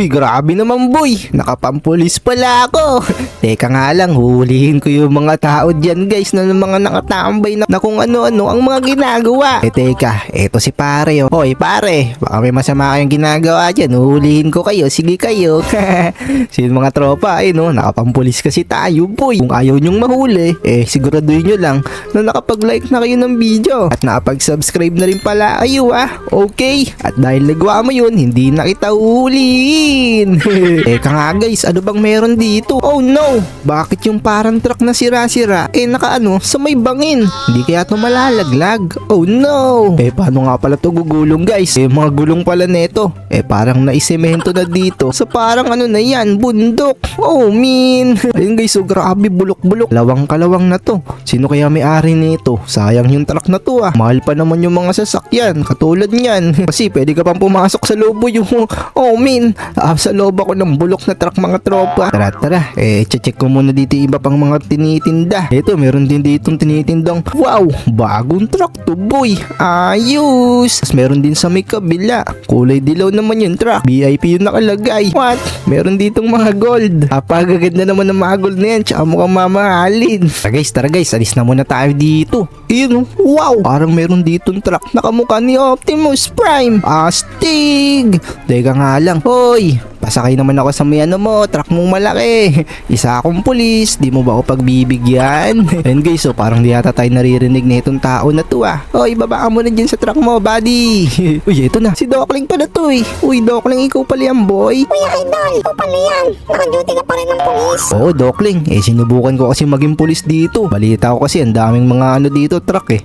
Uy, grabe naman boy. Nakapampulis pala ako. Teka nga lang, huhulihin ko yung mga tao dyan guys na mga nakatambay na, na kung ano-ano ang mga ginagawa. Eh teka, eto si pare oh. Hoy pare, baka may masama kayong ginagawa dyan. Huhulihin ko kayo, sige kayo. Sino mga tropa, eh no, nakapampulis kasi tayo boy. Kung ayaw nyong mahuli, eh siguraduhin nyo lang na nakapag-like na kayo ng video at nakapag-subscribe na rin pala kayo ah. Okay? At dahil nagawa mo yun, hindi na kita uhulihin. Teka nga guys, ano bang meron dito? Oh no! Bakit yung parang truck na sira-sira eh nakaano sa may bangin? Hindi kaya ito malalaglag? Oh no! Eh paano nga pala to gugulong guys? Eh mga gulong pala neto. Eh parang naisemento na dito sa parang ano na yan, bundok. Oh min! Ayun guys, so grabe bulok-bulok. Lawang kalawang na to. Sino kaya may-ari nito? Sayang yung truck na to ah. Mahal pa naman yung mga sasakyan. Katulad niyan. Kasi pwede ka pang pumasok sa loob yung oh min. Ah, sa loob ako ng bulok na truck mga tropa. Tara tara. Eh check ko muna dito iba pang mga tinitinda. Ito meron din ditong tinitindang wow, bagong truck to boy. Ayos. Tapos meron din sa may kabila. Kulay dilaw naman yung truck. VIP yung nakalagay. What? Meron ditong mga gold. Apagaganda naman ng mga gold na yan. Tsaka mukhang mamahalin. Tara guys, tara guys. Alis na muna tayo dito. Yun, oh. wow. Parang meron ditong truck na kamukha ni Optimus Prime. Astig. Teka nga lang. Hoy, pasakay naman ako sa may ano mo, truck mong malaki. Isa akong pulis, di mo ba ako pagbibigyan? And guys, so parang di yata tayo naririnig na itong tao na to ah. Hoy, babaan mo na dyan sa truck mo, buddy. Uy, ito na. Si Dokling pala to eh. Uy, Dokling, ikaw pala yan, boy. Kuya Idol, ikaw pala yan. Naka-duty ka pa rin ng polis. Oo, Dokling. Eh, sinubukan ko kasi maging pulis dito. Balita ko kasi ang daming mga ano dito, truck eh.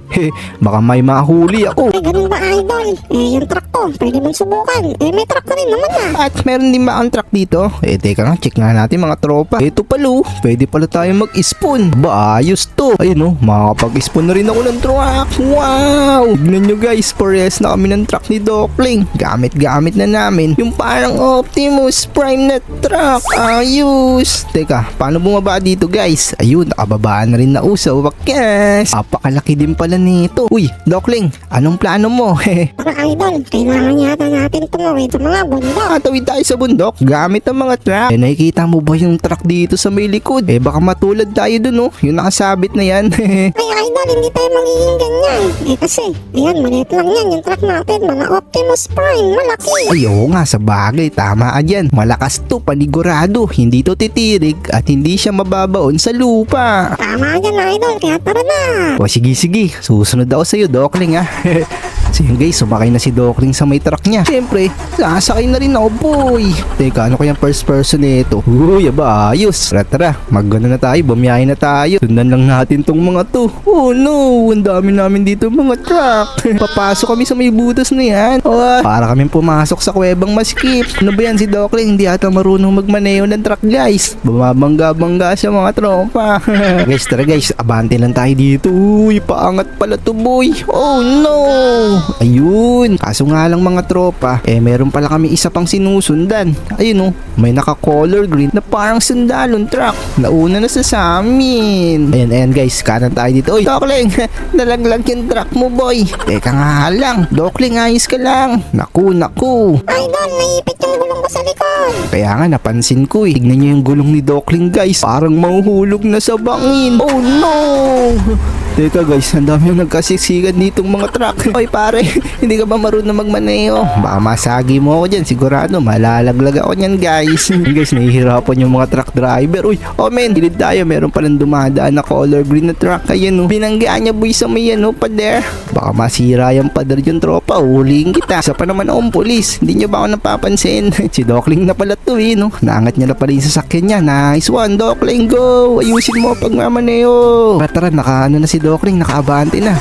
Baka may mahuli ako. Ay, ganun ba Idol? Eh, yung truck ko, pwede mong subukan. Eh, may truck ka rin naman ah. At meron din ba ang truck dito? Eh, teka nga, check nga natin mga tropa. Ito palo, pwede pala tayo mag-spawn. Ba, ayos to. Ayun oh, makakapag-spawn na rin ako ng truck. Wow! Tignan nyo guys, pares na kami ng truck ni Dokling. Gamit-gamit na namin yung parang Optimus Prime na truck. Ayos! Teka, paano bumaba dito guys? Ayun, nakababa na rin na uso. Wakas! Apakalaki din pala nito. Uy, Dokling, anong plano mo? Mga Idol, kailangan yata natin tumawid sa mga bundok. Tatawid tayo sa bundok gamit ang mga truck. Eh, nakikita mo ba yung truck dito sa may likod? Eh, baka matulad tayo dun, oh. Yung nakasabit na yan. Ay, Idol, hindi tayo magiging ganyan. Eh, kasi, ayan, maliit lang yan. Yung truck natin, mga Optimus Prime, malaki. Ay, oo nga, sa bagay. Tama ka dyan. Malakas to, panigurado. Hindi to titirig at hindi siya mababaon sa lupa. Tama yan, Idol, kaya tara na. O sige, sige. Susunod ako sa'yo, Dokling, ah. So yun guys, sumakay na si Dokling sa may truck niya. Siyempre, sasakay na rin ako, boy. Teka, ano kayang first person nito? Uy, aba, ayos. Tara, tara. Magano na tayo, bumiyahe na tayo. Sundan lang natin tong mga to. Oh no, ang dami namin dito mga truck. Papasok kami sa may butas na yan. Oh, para kami pumasok sa kuwebang maskip. Ano ba yan si Dokling? Hindi ata marunong magmaneho ng truck guys. Bumabangga-bangga siya mga tropa. guys, tara guys, abante lang tayo dito. Uy, paangat pala to boy. Oh no. Ayun. Kaso nga lang mga tropa, eh meron pala kami isa pang sinusundan. Ayun oh, may naka-color green na parang sandalon truck. Nauna na sa sa amin. Ayan, ayan guys, kanan tayo dito. Uy, Dokling, nalaglag yung truck mo boy. Teka nga lang, Dokling, ayos ka lang. Naku, naku. Idol, naipit yung gulong ko sa likod. Kaya nga napansin ko eh. Tignan niyo yung gulong ni Dokling guys. Parang mahuhulog na sa bangin. Oh no! Teka guys, ang dami yung nagkasiksikan ditong mga truck. Hoy pare, hindi ka ba marunong magmaneho? Baka masagi mo ako dyan. Sigurado, malalaglag ako niyan guys. guys, nahihirapan yung mga truck driver. Uy, oh men, gilid tayo. Meron palang dumadaan na color green na truck. Ayan oh. Binanggaan niya boy sa may ano, pader. Baka masira yung pader yung tropa. Huliin kita. Isa pa naman akong pulis. Hindi niyo ba ako napapansin? si Dokling na pala to eh, no? Naangat niya na pala yung sasakyan niya. Nice one, Dokling, go! Ayusin mo pagmamaneho. Tara, naka ano na si Dokling, nakaabante na.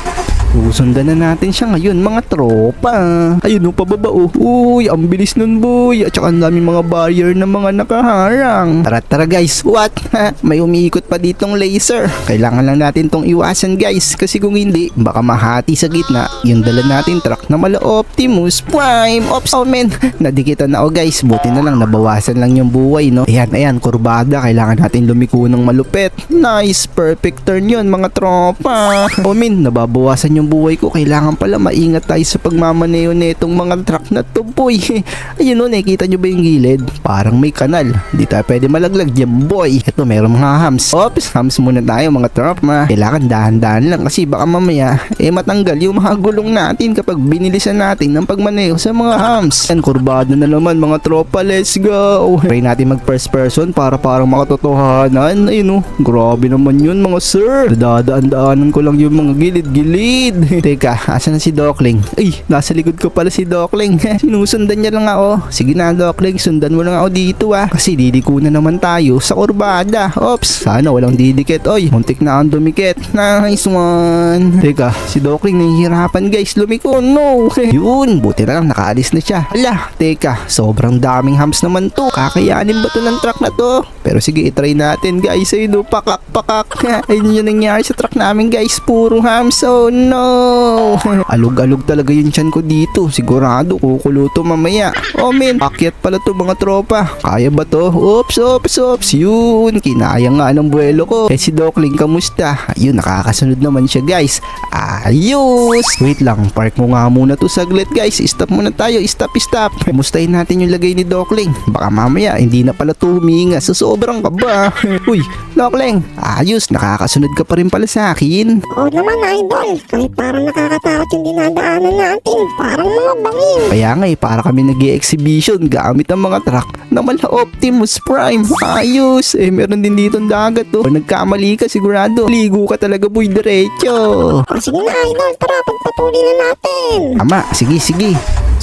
Susundan na natin siya ngayon mga tropa. Ayun no, pababa oh. Uy, ang bilis nun boy. At saka ang daming mga barrier na mga nakaharang. Tara tara guys, what? May umiikot pa ditong laser. Kailangan lang natin tong iwasan guys. Kasi kung hindi, baka mahati sa gitna yung dala natin truck na mala Optimus Prime. Ops, oh men, nadikitan na ako guys. Buti na lang, nabawasan lang yung buhay no. Ayan, ayan, kurbada. Kailangan natin lumiko ng malupet. Nice, perfect turn yun mga tropa. Oh men, nababawasan yung yung buhay ko. Kailangan pala maingat tayo sa pagmamaneho nitong mga truck na to boy. Ayun o, nakikita nyo ba yung gilid? Parang may kanal. Hindi tayo pwede malaglag dyan boy. Ito, meron mga hams. Oops, hams muna tayo mga truck ma. Kailangan dahan-dahan lang kasi baka mamaya eh matanggal yung mga gulong natin kapag binilisan natin ng pagmaneho sa mga hams. Yan, kurbado na naman mga tropa. Let's go. Try natin mag first person para parang makatotohanan. Ayun o, grabe naman yun mga sir. Dadaan-daanan ko lang yung mga gilid-gilid. Teka, asan na si Dokling? Ay, nasa likod ko pala si Dokling. Sinusundan niya lang ako. Sige na Dokling, sundan mo lang ako dito ah. Kasi didiko na naman tayo sa kurbada. Ops, sana walang didikit. Oy, muntik na akong dumikit. Nice one. Teka, si Dokling nahihirapan guys. Lumiko, no. Yun, buti na lang nakaalis na siya. Ala, teka, sobrang daming hams naman to. Kakayanin ba to ng truck na to? Pero sige, itry natin guys. Ayun, no, pakak, pakak. Ayun yung nangyari sa truck namin guys. Puro hams. Oh no. Alog-alog talaga yung chan ko dito. Sigurado kukulo to mamaya. Oh men, akyat pala to mga tropa. Kaya ba to? Oops, oops, oops. Yun, kinaya nga ng buwelo ko. Eh si Dokling, kamusta? Ayun, nakakasunod naman siya guys. Ayos! Wait lang, park mo nga muna to saglit guys. Stop muna tayo, stop, stop. Mustahin natin yung lagay ni Dokling. Baka mamaya, hindi na pala to huminga. Sa sobrang kaba. Uy, Dokling, ayos, nakakasunod ka pa rin pala sa akin. Oo naman, idol. Kahit parang nakakatakot yung dinadaanan natin. Parang mga bangin. Kaya nga eh, para kami nag exhibition gamit ang mga truck na mala Optimus Prime. Ayos! Eh, meron din dito ang dagat to. Pag nagkamali ka, sigurado. Ligo ka talaga, boy, diretso. O sige na, idol. Tara, pagpatuloy na natin. Tama, sige, sige.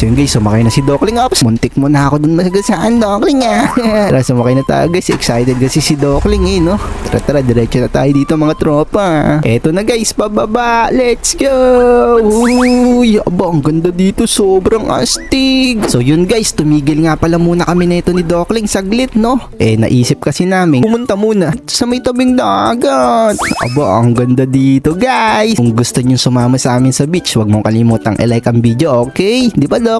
So yun guys, sumakay na si Dokling Ops. Muntik mo na ako dun masagasaan, Dokling ah. tara, sumakay na tayo guys. Excited kasi si Dokling eh, no? Tara, tara, diretso na tayo dito mga tropa. Eto na guys, pababa. Let's go! Uy, aba, ang ganda dito. Sobrang astig. So yun guys, tumigil nga pala muna kami na ito ni Dokling saglit, no? Eh, naisip kasi namin, pumunta muna sa may tabing dagat. Aba, ang ganda dito guys. Kung gusto nyo sumama sa amin sa beach, huwag mong kalimutang i-like ang video, okay? Di ba, Dokling?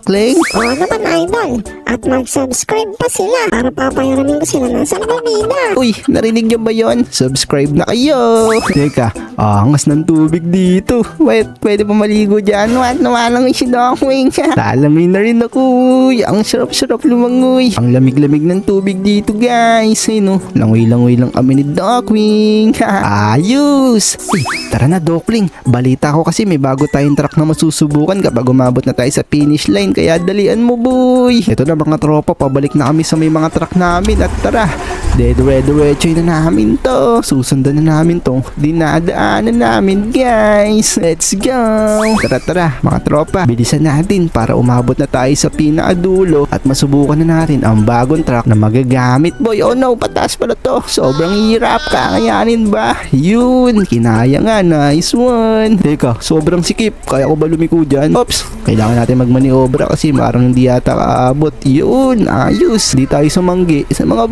Oo naman, idol. At mag-subscribe pa sila para papayaramin ko sila ng salbabida. Uy, narinig nyo ba yon? Subscribe na kayo! Teka, angas ng tubig dito. Wait, pwede pa maligo dyan. What? Nawalang si Dokling. Lalamay na rin ako. Uy, ang sarap-sarap lumangoy. Ang lamig-lamig ng tubig dito, guys. Ay, no? Langoy-langoy lang kami ni Dockwing. Ayos! Uy, tara na, Dokling. Balita ko kasi may bago tayong truck na masusubukan kapag umabot na tayo sa finish line. Kaya dalian mo, boy. Ito na mga tropa, pabalik na kami sa may mga truck namin. At tara, Dedo-dedo-dedo na namin to. Susundan na namin tong dinadaanan namin, guys. Let's go. Tara, tara, mga tropa. Bilisan natin para umabot na tayo sa pinakadulo at masubukan na natin ang bagong truck na magagamit. Boy, oh no, pataas pala to. Sobrang hirap. Kakayanin ba? Yun, kinaya nga. Nice one. Teka, sobrang sikip. Kaya ko ba lumiko dyan? Oops, kailangan natin magmaniobra kasi parang hindi yata kaabot. Yun, ayos. Di tayo sumanggi sa mga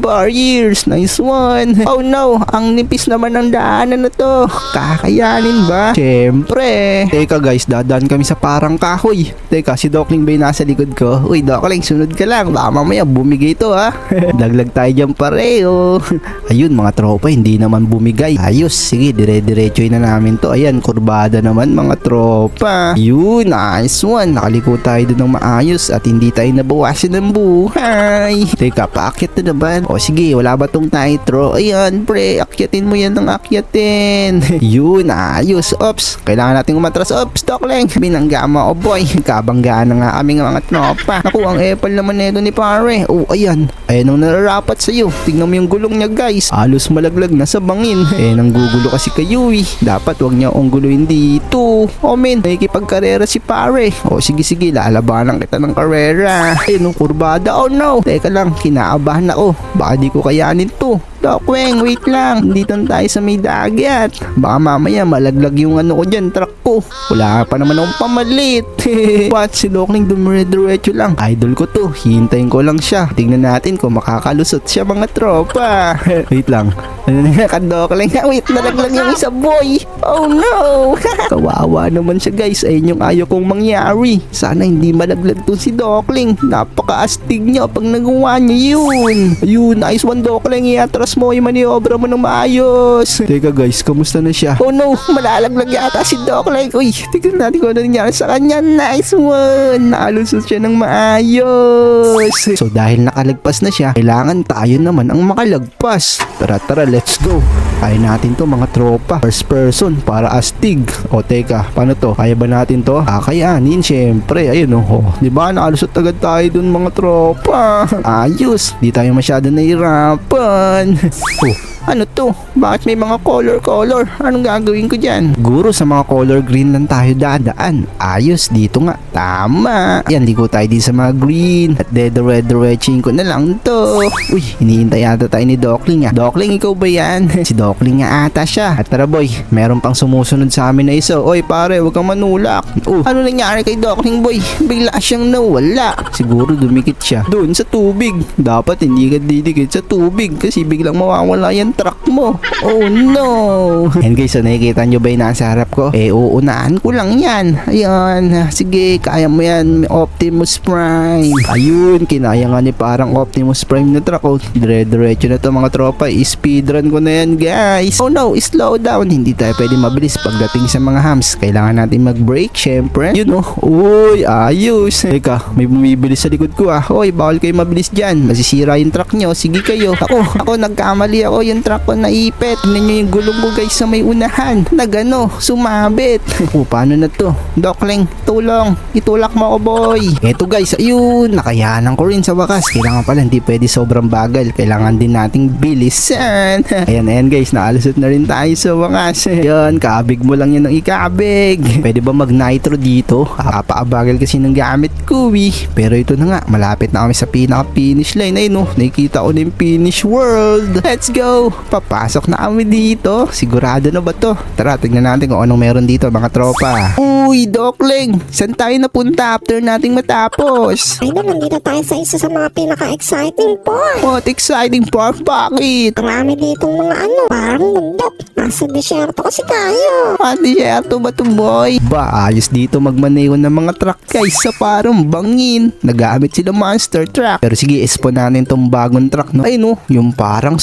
barriers. Nice one. Oh no, ang nipis naman ng daanan na to. Kakayanin ba? Siyempre. Teka guys, dadaan kami sa parang kahoy. Teka, si Dokling ba nasa likod ko? Uy, Dokling, sunod ka lang. Baka mamaya bumigay to ha. Daglag tayo dyan pareho. Ayun, mga tropa, hindi naman bumigay. Ayos, sige, dire-diretso na namin to. Ayan, kurbada naman mga tropa. Yun, nice one. Nakaliko tayo doon ng maayos at hindi tayo nabawasan ng buhay. Teka, paakit na naman. O sige, wala ba tong nitro? Ayan, pre, akyatin mo yan ng akyatin. Yun, ayos. Ops, kailangan natin umatras. Ops, Dokling. Binanggama, oh boy. Kabanggaan na nga kami ng mga tropa. Naku, ang epal naman nito ni pare. Oh, ayan. Ayan ang nararapat sa'yo. Tingnan mo yung gulong niya, guys. Halos malaglag na sa bangin. Eh, nanggugulo kasi kayo eh. Dapat wag niya akong guluhin dito. Oh, men, nakikipagkarera si pare. Oh, sige, sige. Lalabanan kita ng karera. Ayun, ang kurbada. Oh, no. Teka lang, kinaabahan ako. Baka di ko kayanin to. Dokweng, wait lang. Dito na tayo sa may dagat. Baka mamaya malaglag yung ano ko dyan, truck ko. Wala pa naman akong pamalit. What? Si Dokling dumire-diretso lang. Idol ko to. Hintayin ko lang siya. Tingnan natin kung makakalusot siya mga tropa. wait lang. Ano na kadokling? Wait, nalaglag yung isa boy. Oh no. Kawawa naman siya guys. Ayun yung ayaw kong mangyari. Sana hindi malaglag to si Dokling. Napaka-astig niya pag nagawa niya yun. Ayun, nice one Dokling. Iatras lakas mo, i-maniobra mo ng maayos. Teka guys, kamusta na siya? Oh no, malalaglag yata si Doc like, uy, tignan natin kung ano nangyari sa kanya. Nice one! Nakalusot siya ng maayos. So dahil nakalagpas na siya, kailangan tayo naman ang makalagpas. Tara tara, let's go. Kaya natin to mga tropa. First person para astig. O teka, paano to? Kaya ba natin to? Kakayanin, syempre. Ayun oh. oh. Di ba? Nakalusot agad tayo dun mga tropa. Ayos. Di tayo masyado nahirapan. Oh, ano to? Bakit may mga color-color? Anong gagawin ko dyan? Guro sa mga color green lang tayo dadaan. Ayos, dito nga. Tama. Yan, ligo tayo din sa mga green. At dedo-red-redching ko na lang to. Uy, hinihintay yata tayo ni Dokling ah. Dokling, ikaw ba yan? si Dokling nga ata siya. At tara boy, meron pang sumusunod sa amin na isa. Oy pare, huwag kang manulak. Oh, ano nangyari kay Dokling boy? Bigla siyang nawala. Siguro dumikit siya. Doon sa tubig. Dapat hindi ka didikit sa tubig kasi biglang mawawala yan truck mo. Oh no! And guys, so nakikita nyo ba yung nasa harap ko? Eh, uunahan ko lang yan. Ayan. Sige, kaya mo yan. Optimus Prime. Ayun, kinaya nga ni parang Optimus Prime na truck. Oh, dire-diretso na to mga tropa. I-speedrun ko na yan, guys. Oh no, slow down. Hindi tayo pwede mabilis pagdating sa mga hams. Kailangan natin mag-brake, syempre. Yun oh. Uy, ayos. Teka, may bumibilis sa likod ko ah. Hoy, bawal kayo mabilis dyan. Masisira yung truck nyo. Sige kayo. Ako, ako nagkamali ako. Yung truck ko naipit. Tignan nyo yung gulong ko guys sa may unahan. Nagano, sumabit. oh, paano na to? Dokling, tulong. Itulak mo ako boy. Eto guys, ayun. Nakayanan ko rin sa wakas. Kailangan pala hindi pwede sobrang bagal. Kailangan din nating bilisan. ayan, ayan guys. Naalusot na rin tayo sa wakas. Yan, kabig mo lang yan ng ikabig. Pwede ba mag nitro dito? Kapaabagal kasi ng gamit ko eh. Pero ito na nga, malapit na kami sa pinaka-finish line. Ayun no, nakikita ko na yung finish world. Let's go! Papasok na kami dito. Sigurado na ba to? Tara, tignan natin kung anong meron dito mga tropa. Uy, Dokling! Saan tayo napunta after nating matapos? Idol, nandito tayo sa isa sa mga pinaka-exciting part. What exciting part? Bakit? Marami ditong mga ano, parang bundok. Nasa disyerto kasi tayo. Ah, disyerto ba to boy? Ba, ayos dito magmaneho ng mga truck guys sa parang bangin. Nagamit sila monster truck. Pero sige, espon natin tong bagong truck. No? Ay no, yung parang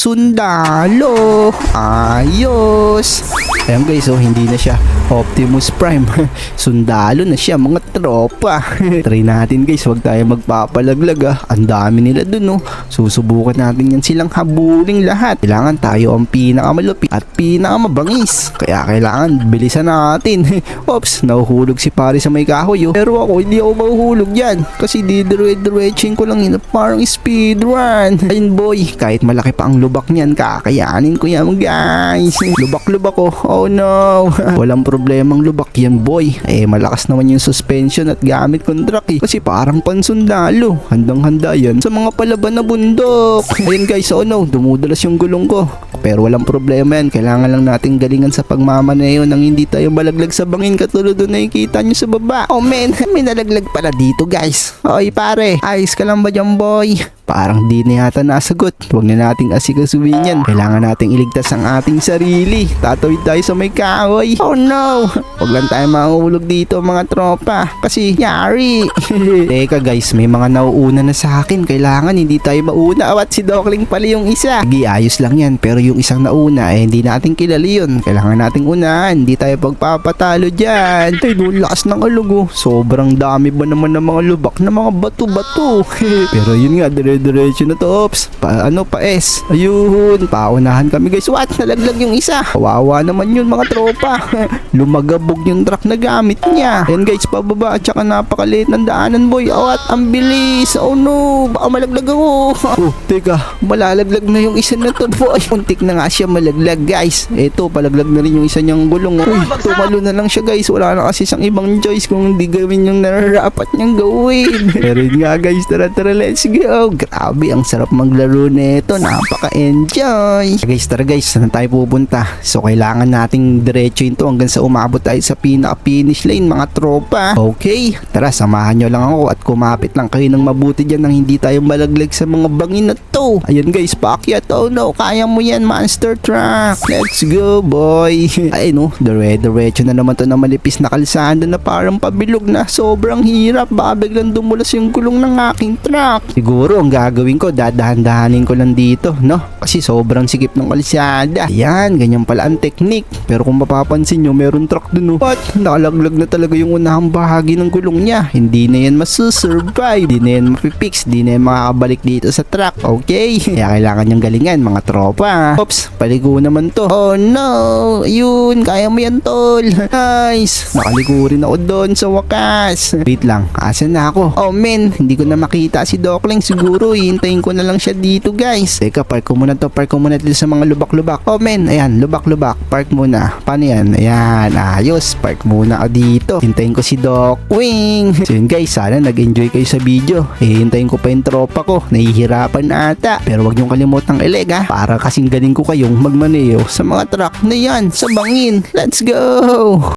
sundalo. Ayos. Ayan guys, oh, hindi na siya Optimus Prime. Sundalo na siya, mga tropa. Try natin guys, wag tayo magpapalaglag ah. Ang dami nila dun, oh. Susubukan natin yan silang habuling lahat. Kailangan tayo ang pinakamalupit at pinakamabangis. Kaya kailangan bilisan natin. Ops, nahuhulog si pare sa may kahoy, oh. Pero ako, hindi ako mahuhulog yan. Kasi didire-diretching ko lang yun. Parang speedrun. Ayun boy, kahit malaki pa ang lubak niyan, kakayanin ko yan guys. Lubak-lubak ko. Oh no. Walang problemang lubak yan boy. Eh malakas naman yung suspension at gamit kong truck eh. Kasi parang pansundalo. Handang-handa yan sa mga palaban na bundok. Ayun guys, oh no. Dumudulas yung gulong ko. Pero walang problema yan. Kailangan lang natin galingan sa pagmamaneho nang hindi tayo malaglag sa bangin katulad doon nakikita nyo sa baba. Oh man, may nalaglag pala dito guys. Oy pare, ayos ka lang ba dyan boy? Parang di na yata nasagot. Huwag na nating asikasuhin yan. Kailangan nating iligtas ang ating sarili. Tatawid tayo sa may kahoy. Oh no! Huwag lang tayo mahulog dito mga tropa. Kasi yari. Teka guys, may mga nauuna na sa akin. Kailangan hindi tayo mauna. Awat si Dokling pala yung isa. Sige, ayos lang yan. Pero yung isang nauna, eh hindi natin kilala yun. Kailangan nating unahan. Hindi tayo pagpapatalo dyan. Ay, no, lakas ng alugo. Sobrang dami ba naman ng mga lubak na mga bato-bato. Pero yun nga, dire-diretso na to, ops. Pa, ano, pa S. Ayun, paunahan kami guys. What? Nalaglag yung isa. Kawawa naman yun mga tropa. Lumagabog yung truck na gamit niya. Ayan guys, pababa at saka napakaliit ng daanan boy. Awat, ang bilis. Oh no, baka malaglag ako. oh, teka, malalaglag na yung isa na to boy. Untik na nga siya malaglag guys. Eto, palaglag na rin yung isa niyang gulong. Uy, tumalo na lang siya guys. Wala na kasi siyang ibang choice kung hindi gawin yung nararapat niyang gawin. Pero yun nga guys, tara tara, let's go. Grabe, ang sarap maglaro nito. Napaka-enjoy. Guys, tara guys, saan tayo pupunta? So, kailangan nating diretsuin to hanggang sa umabot tayo sa pinaka-finish lane, mga tropa. Okay, tara, samahan nyo lang ako at kumapit lang kayo ng mabuti dyan nang hindi tayo malaglag sa mga bangin na to. Ayun guys, paakyat. Oh no, kaya mo yan, monster truck. Let's go, boy. Ay no, dire-diretso na naman to na malipis na kalsada na parang pabilog na. Sobrang hirap. Baka biglang dumulas yung gulong ng aking truck. Siguro, ang gagawin ko, dadahan-dahanin ko lang dito, no? Kasi sobrang sikip ng kalsada. Yan, ganyan pala ang technique. Pero kung mapapansin nyo, meron truck dun, oh. What? Nakalaglag na talaga yung unahang bahagi ng gulong niya. Hindi na yan masusurvive. Hindi na yan mapipix. Hindi na yan makakabalik dito sa truck. Okay? Kaya kailangan niyang galingan, mga tropa. Oops, paligo naman to. Oh no! Yun, kaya mo yan, tol. Nice! Nakaligo rin ako doon sa wakas. Wait lang, asan na ako? Oh men, hindi ko na makita si Dokling. Siguro, hintayin ko na lang siya dito, guys. Teka, park ko muna to. Park ko muna dito sa mga lubak-lubak. Oh men, ayan, lubak-lubak. Park muna. Paano yan? Ayan, ayos. Park muna ako dito. Hintayin ko si Doc Wing. So yun guys, sana nag-enjoy kayo sa video. Eh, hintayin ko pa yung tropa ko. Nahihirapan ata. Pero wag niyong kalimutang ileg ha. Para kasing galing ko kayong magmaneo sa mga truck na yan sa bangin. Let's go!